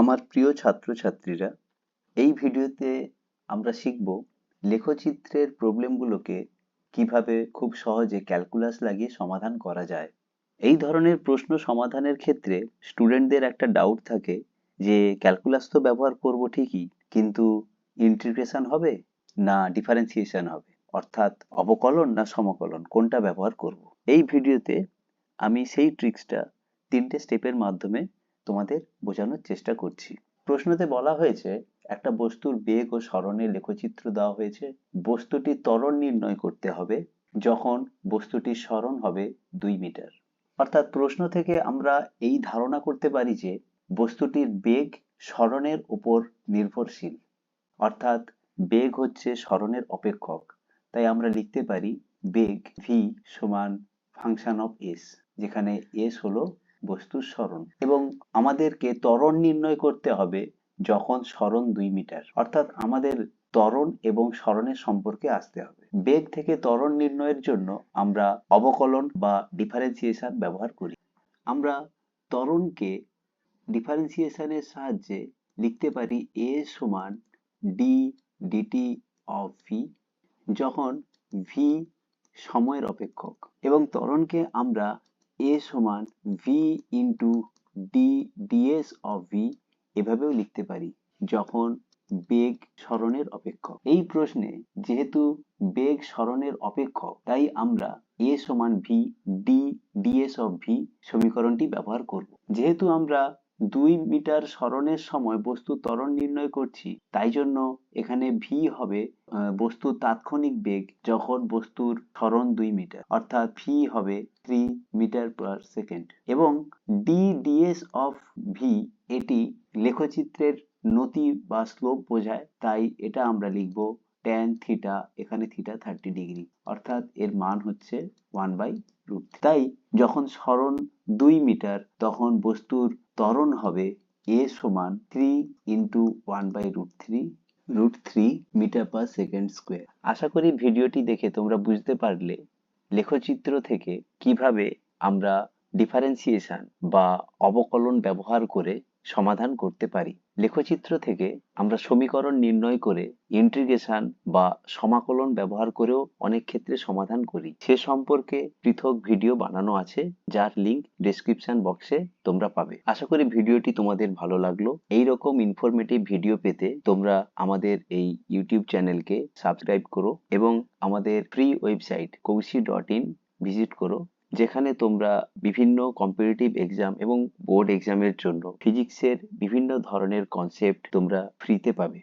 আমার প্রিয় ছাত্রছাত্রীরা, এই ভিডিওতে আমরা শিখব লেখচিত্রের প্রবলেমগুলোকে কীভাবে খুব সহজে ক্যালকুলাস লাগিয়ে সমাধান করা যায়। এই ধরনের প্রশ্ন সমাধানের ক্ষেত্রে স্টুডেন্টদের একটা ডাউট থাকে যে ক্যালকুলাস তো ব্যবহার করব ঠিকই, কিন্তু ইন্টিগ্রেশন হবে না ডিফারেন্সিয়েশন হবে? অর্থাৎ অবকলন না সমকলন, কোনটা ব্যবহার করব? এই ভিডিওতে আমি সেই ট্রিক্সটা তিনটে স্টেপের মাধ্যমে তোমাদের বোঝানোর চেষ্টা করছি। প্রশ্নতে বলা হয়েছে, একটা বস্তুর বেগ ও স্মরণের লেখচিত্র দেওয়া হয়েছে। বস্তুটির ত্বরণ নির্ণয় করতে হবে, যখন বস্তুটির স্মরণ হবে দুই মিটার। অর্থাৎ প্রশ্ন থেকে আমরা এই ধারণা করতে পারি যে, বস্তুটির বেগ স্মরণের উপর নির্ভরশীল। অর্থাৎ বেগ হচ্ছে স্মরণের অপেক্ষক। তাই আমরা লিখতে পারি বেগ ভি সমান ফাংশন অফ এস যেখানে এস হলো বস্তুর স্মরণ। এবং আমাদেরকে ত্বরণ নির্ণয় করতে হবে যখন স্মরণ দুই মিটার। অর্থাৎ আমাদের ত্বরণ এবং স্মরণের সম্পর্কে আসতে হবে। বেগ থেকে ত্বরণ নির্ণয়ের জন্য আমরা অবকলন বা ডিফারেন্সিয়েশন ব্যবহার করি। আমরা ত্বরণকে ডিফারেন্সিয়েশনের সাহায্যে লিখতে পারি এ সমান ডি ডিটি অফ ভি যখন ভি সময়ের অপেক্ষক। এবং ত্বরণকে আমরা এ সমান v into d ds of v এভাবেও লিখতে পারি যখন বেগ স্মরণের অপেক্ষক। এই প্রশ্নে যেহেতু বেগ স্মরণের অপেক্ষক, তাই আমরা এ সমান v d ds of v সমীকরণটি ব্যবহার করব। যেহেতু আমরা দুই মিটার স্মরণের সময় বস্তু ত্বরণ নির্ণয় করছি, তাই জন্য এখানে ভি হবে বস্তুর তাৎক্ষণিক বেগ যখন বস্তুর স্মরণ দুই মিটার, অর্থাৎ ভি হবে থ্রি মিটার পার সেকেন্ড এবং ডি ডিএস অফ ভি এটি লেখচিত্রের নতি বা স্লোপ বোঝায়, তাই এটা আমরা লিখব ট্যান থিটা এখানে থিটা থার্টি ডিগ্রি অর্থাৎ এর মান হচ্ছে ওয়ান বাই রুট তাই যখন স্মরণ দুই মিটার, তখন বস্তুর ত্বরণ হবে এ সমান three into one by root three root three metre per second square আশা করি ভিডিওটি দেখে তোমরা বুঝতে পারলে লেখচিত্র থেকে কীভাবে আমরা ডিফারেন্সিয়েশন বা অবকলন ব্যবহার করে সমাধান করতে পারি। লেখচিত্র থেকে আমরা সমীকরণ নির্ণয় করে ইন্টিগ্রেশন বা সমাকলন ব্যবহার করেও অনেক ক্ষেত্রে সমাধান করি। সে সম্পর্কে পৃথক ভিডিও বানানো আছে, যার লিংক ডেসক্রিপশন বক্সে তোমরা পাবে। আশা করি ভিডিওটি তোমাদের ভালো লাগল। এই রকম ইনফরমেটিভ ভিডিও পেতে তোমরা আমাদের এই ইউটিউব চ্যানেলকে সাবস্ক্রাইব করো এবং আমাদের free website Koshi dot in visit করো। যেখানে তোমরা বিভিন্ন কম্পিটিটিভ এক্সাম এবং বোর্ড এক্সামের জন্য ফিজিক্সের বিভিন্ন ধরনের কনসেপ্ট তোমরা ফ্রিতে পাবে।